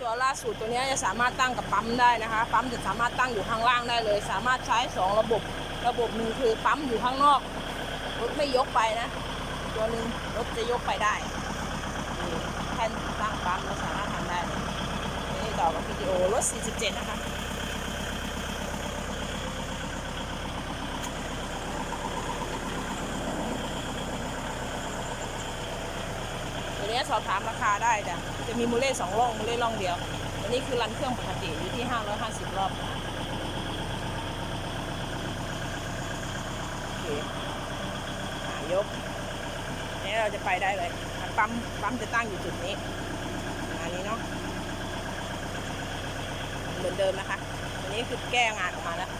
ตัวล่าสุดตัวนี้จะสามารถตั้งกับปั๊มได้นะคะ ปั๊มจะสามารถตั้งอยู่ข้างล่างได้เลย สามารถใช้สองระบบ ระบบหนึ่งคือปั๊มอยู่ข้างนอก รถไม่ยกไปนะ ตัวหนึ่งรถจะยกไปได้แท่นตั้งปั๊มเราสามารถทำได้เลยนี่ต่อกับวิดีโอรถ 47 นะคะ นี้สอบถามราคาได้จ้ะจะมีมูเล่สองร่องมูเล่ร่องเดียว อันนี้คือรันเครื่องปกติอยู่ที่ 550 รอบนะโอเคอ่ายกนี่เราจะไปได้เลย ปั๊ม ปั๊มจะตั้งอยู่จุดนี้อันนี้เนาะ เหมือนเดิมนะคะ อันนี้คือแก้งานออกมาแล้ว